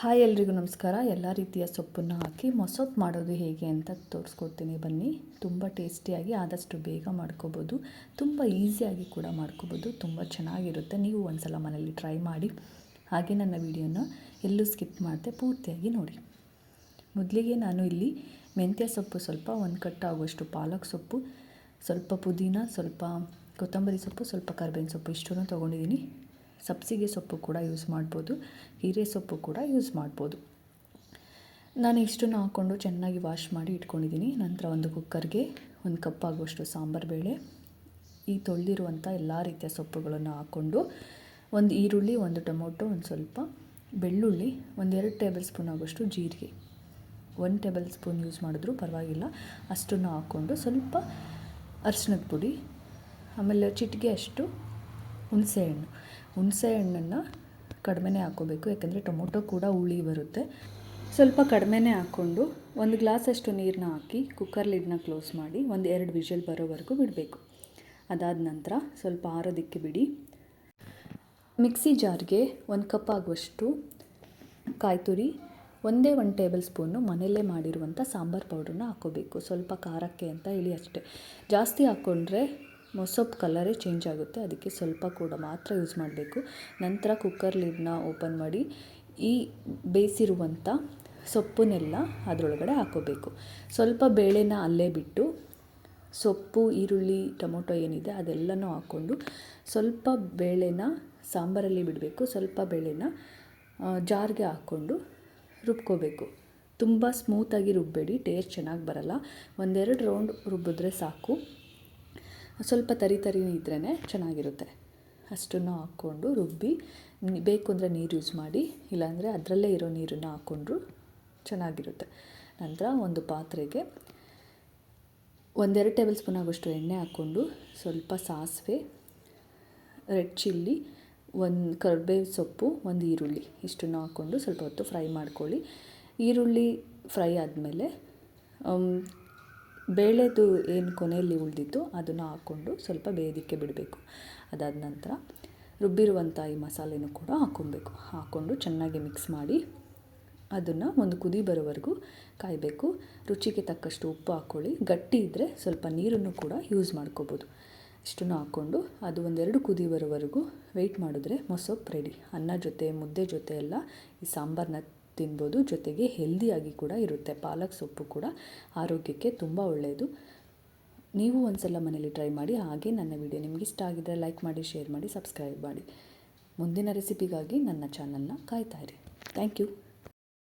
Hi ಎಲ್ರಿಗೂ ನಮಸ್ಕಾರ. ಎಲ್ಲ ರೀತಿಯ ಸೊಪ್ಪನ್ನು ಹಾಕಿ ಮೊಸೊಪ್ಪು ಮಾಡೋದು ಹೇಗೆ ಅಂತ ತೋರಿಸ್ಕೊಡ್ತೀನಿ. ಬನ್ನಿ. ತುಂಬ ಟೇಸ್ಟಿಯಾಗಿ ಆದಷ್ಟು ಬೇಗ ಮಾಡ್ಕೋಬೋದು. ತುಂಬ ಈಸಿಯಾಗಿ ಕೂಡ ಮಾಡ್ಕೋಬೋದು. ತುಂಬ ಚೆನ್ನಾಗಿರುತ್ತೆ. ನೀವು ಒಂದ್ಸಲ ಮನೇಲಿ ಟ್ರೈ ಮಾಡಿ. ಹಾಗೆ ನನ್ನ ವಿಡಿಯೋನ ಎಲ್ಲೂ ಸ್ಕಿಪ್ ಮಾಡದೆ ಪೂರ್ತಿಯಾಗಿ ನೋಡಿ. ಮೊದಲಿಗೆ ನಾನು ಇಲ್ಲಿ ಮೆಂತ್ಯ ಸೊಪ್ಪು ಸ್ವಲ್ಪ ಒಂದು ಕಟ್ ಆಗುವಷ್ಟು ಪಾಲಕ್ ಸೊಪ್ಪು, ಸ್ವಲ್ಪ ಪುದೀನ, ಸ್ವಲ್ಪ ಕೊತ್ತಂಬರಿ ಸೊಪ್ಪು, ಸ್ವಲ್ಪ ಕರ್ಬೇವಿನ ಸೊಪ್ಪು ಇಷ್ಟನ್ನು ತೊಗೊಂಡಿದ್ದೀನಿ. ಸಬ್ಸಿಗೆ ಸೊಪ್ಪು ಕೂಡ ಯೂಸ್ ಮಾಡ್ಬೋದು, ಹೀರೆ ಸೊಪ್ಪು ಕೂಡ ಯೂಸ್ ಮಾಡ್ಬೋದು. ನಾನು ಇಷ್ಟನ್ನು ಹಾಕ್ಕೊಂಡು ಚೆನ್ನಾಗಿ ವಾಶ್ ಮಾಡಿ ಇಟ್ಕೊಂಡಿದ್ದೀನಿ ನಂತರ ಒಂದು ಕುಕ್ಕರ್ಗೆ ಒಂದು ಕಪ್ ಆಗುವಷ್ಟು ಸಾಂಬಾರು ಬೇಳೆ, ಈ ತೊಳೆದಿರುವಂಥ ಎಲ್ಲ ರೀತಿಯ ಸೊಪ್ಪುಗಳನ್ನು ಹಾಕ್ಕೊಂಡು ಒಂದು ಈರುಳ್ಳಿ, ಒಂದು ಟೊಮೊಟೊ, ಒಂದು ಸ್ವಲ್ಪ ಬೆಳ್ಳುಳ್ಳಿ ಒಂದೆರಡು ಟೇಬಲ್ ಸ್ಪೂನ್ ಆಗುವಷ್ಟು ಜೀರಿಗೆ. ಒನ್ ಟೇಬಲ್ ಸ್ಪೂನ್ ಯೂಸ್ ಮಾಡಿದ್ರೂ ಪರವಾಗಿಲ್ಲ. ಅಷ್ಟನ್ನು ಹಾಕ್ಕೊಂಡು ಸ್ವಲ್ಪ ಅರ್ಶಿನದ ಪುಡಿ, ಆಮೇಲೆ ಚಿಟಿಕೆ ಅಷ್ಟು ಹುಣಸೆಹಣ್ಣು. ಹುಣಸೆ ಹಣ್ಣನ್ನು ಕಡಿಮೆನೇ ಹಾಕ್ಕೋಬೇಕು, ಯಾಕಂದರೆ ಟೊಮೊಟೊ ಕೂಡ ಹುಳಿ ಬರುತ್ತೆ. ಸ್ವಲ್ಪ ಕಡಿಮೆನೇ ಹಾಕ್ಕೊಂಡು ಒಂದು ಗ್ಲಾಸಷ್ಟು ನೀರನ್ನ ಹಾಕಿ ಕುಕ್ಕರ್ ಲಿಡ್ನ ಕ್ಲೋಸ್ ಮಾಡಿ ಒಂದು ಎರಡು ವಿಷಲ್ ಬರೋವರೆಗೂ ಬಿಡಬೇಕು. ಅದಾದ ನಂತರ ಸ್ವಲ್ಪ ಆರೋದಕ್ಕೆ ಬಿಡಿ. ಮಿಕ್ಸಿ ಜಾರ್ಗೆ ಒಂದು ಕಪ್ ಆಗುವಷ್ಟು ಕಾಯಿ ತುರಿ ಒಂದೇ ಒಂದು ಟೇಬಲ್ ಸ್ಪೂನು ಮನೆಯಲ್ಲೇ ಮಾಡಿರುವಂಥ ಸಾಂಬಾರು ಪೌಡ್ರನ್ನ ಹಾಕ್ಕೋಬೇಕು. ಸ್ವಲ್ಪ ಖಾರಕ್ಕೆ ಅಂತ ಹೇಳಿ ಅಷ್ಟೇ. ಜಾಸ್ತಿ ಹಾಕ್ಕೊಂಡ್ರೆ ಮೊಸೊಪ್ಪು ಕಲರೇ ಚೇಂಜ್ ಆಗುತ್ತೆ. ಅದಕ್ಕೆ ಸ್ವಲ್ಪ ಕೂಡ ಮಾತ್ರ ಯೂಸ್ ಮಾಡಬೇಕು. ನಂತರ ಕುಕ್ಕರ್ ಲಿಡ್ನ ಓಪನ್ ಮಾಡಿ ಈ ಬೇಯಿಸಿರುವಂಥ ಸೊಪ್ಪನ್ನೆಲ್ಲ ಅದರೊಳಗಡೆ ಹಾಕೋಬೇಕು. ಸ್ವಲ್ಪ ಬೇಳೆನ ಅಲ್ಲೇ ಬಿಟ್ಟು ಸೊಪ್ಪು, ಈರುಳ್ಳಿ, ಟೊಮೊಟೊ ಏನಿದೆ ಅದೆಲ್ಲನೂ ಹಾಕ್ಕೊಂಡು ಸ್ವಲ್ಪ ಬೇಳೆನ ಸಾಂಬಾರಲ್ಲಿ ಬಿಡಬೇಕು. ಸ್ವಲ್ಪ ಬೇಳೆನ ಜಾರ್ಗೆ ಹಾಕ್ಕೊಂಡು ರುಬ್ಕೋಬೇಕು. ತುಂಬ ಸ್ಮೂತಾಗಿ ರುಬ್ಬಬೇಡಿ ಟೇಸ್ಟ್ ಚೆನ್ನಾಗಿ ಬರಲ್ಲ. ಒಂದೆರಡು ರೌಂಡ್ ರುಬ್ಬಿದ್ರೆ ಸಾಕು. ಸ್ವಲ್ಪ ತರಿ ತರಿ ಇದ್ರೇ ಚೆನ್ನಾಗಿರುತ್ತೆ. ಅಷ್ಟನ್ನು ಹಾಕ್ಕೊಂಡು ರುಬ್ಬಿ ಬೇಕು ಅಂದರೆ ನೀರು ಯೂಸ್ ಮಾಡಿ, ಇಲ್ಲಾಂದರೆ ಅದರಲ್ಲೇ ಇರೋ ನೀರನ್ನು ಹಾಕ್ಕೊಂಡ್ರು ಚೆನ್ನಾಗಿರುತ್ತೆ. ನಂತರ ಒಂದು ಪಾತ್ರೆಗೆ ಒಂದೆರಡು ಟೇಬಲ್ ಸ್ಪೂನ್ ಆಗೋಷ್ಟು ಎಣ್ಣೆ ಹಾಕ್ಕೊಂಡು ಸ್ವಲ್ಪ ಸಾಸಿವೆ, ರೆಡ್ ಚಿಲ್ಲಿ, ಒಂದು ಕರ್ಬೇವು ಸೊಪ್ಪು, ಒಂದು ಈರುಳ್ಳಿ ಇಷ್ಟನ್ನು ಹಾಕ್ಕೊಂಡು ಸ್ವಲ್ಪ ಹೊತ್ತು ಫ್ರೈ ಮಾಡ್ಕೊಳ್ಳಿ. ಈರುಳ್ಳಿ ಫ್ರೈ ಆದಮೇಲೆ ಬೇಳೆದು ಏನು ಕೊನೆಯಲ್ಲಿ ಉಳಿದಿತ್ತು ಅದನ್ನು ಹಾಕ್ಕೊಂಡು ಸ್ವಲ್ಪ ಬೇಯೋದಕ್ಕೆ ಬಿಡಬೇಕು. ಅದಾದ ನಂತರ ರುಬ್ಬಿರುವಂಥ ಈ ಮಸಾಲೆನೂ ಕೂಡ ಹಾಕ್ಕೊಬೇಕು. ಹಾಕ್ಕೊಂಡು ಚೆನ್ನಾಗಿ ಮಿಕ್ಸ್ ಮಾಡಿ ಅದನ್ನು ಒಂದು ಕುದಿ ಬರೋವರೆಗೂ ಕಾಯಬೇಕು. ರುಚಿಗೆ ತಕ್ಕಷ್ಟು ಉಪ್ಪು ಹಾಕ್ಕೊಳ್ಳಿ. ಗಟ್ಟಿ ಇದ್ದರೆ ಸ್ವಲ್ಪ ನೀರನ್ನು ಕೂಡ ಯೂಸ್ ಮಾಡ್ಕೋಬೋದು. ಇಷ್ಟನ್ನು ಹಾಕ್ಕೊಂಡು ಅದು ಒಂದೆರಡು ಕುದಿ ಬರೋವರೆಗೂ ವೆಯ್ಟ್ ಮಾಡಿದ್ರೆ ಮೊಸೊಪ್ಪು ರೆಡಿ ಅನ್ನ ಜೊತೆ, ಮುದ್ದೆ ಜೊತೆ ಎಲ್ಲ ಈ ಸಾಂಬಾರನ್ನ ತಿನ್ಬೋದು, ಜೊತೆಗೆ ಹೆಲ್ದಿಯಾಗಿ ಕೂಡ ಇರುತ್ತೆ. ಪಾಲಕ್ ಸೊಪ್ಪು ಕೂಡ ಆರೋಗ್ಯಕ್ಕೆ ತುಂಬ ಒಳ್ಳೆಯದು ನೀವು ಒಂದು ಸಲ ಮನೇಲಿ ಟ್ರೈ ಮಾಡಿ, ಹಾಗೆ ನನ್ನ ವಿಡಿಯೋ ನಿಮಗೆ ಇಷ್ಟ ಆಗಿದ್ದರೆ ಲೈಕ್ ಮಾಡಿ ಶೇರ್ ಮಾಡಿ ಸಬ್ಸ್ಕ್ರೈಬ್ ಮಾಡಿ. ಮುಂದಿನ ರೆಸಿಪಿಗಾಗಿ ನನ್ನ ಚಾನಲ್ನ ಕಾಯ್ತಾ ಇರಿ. Thank you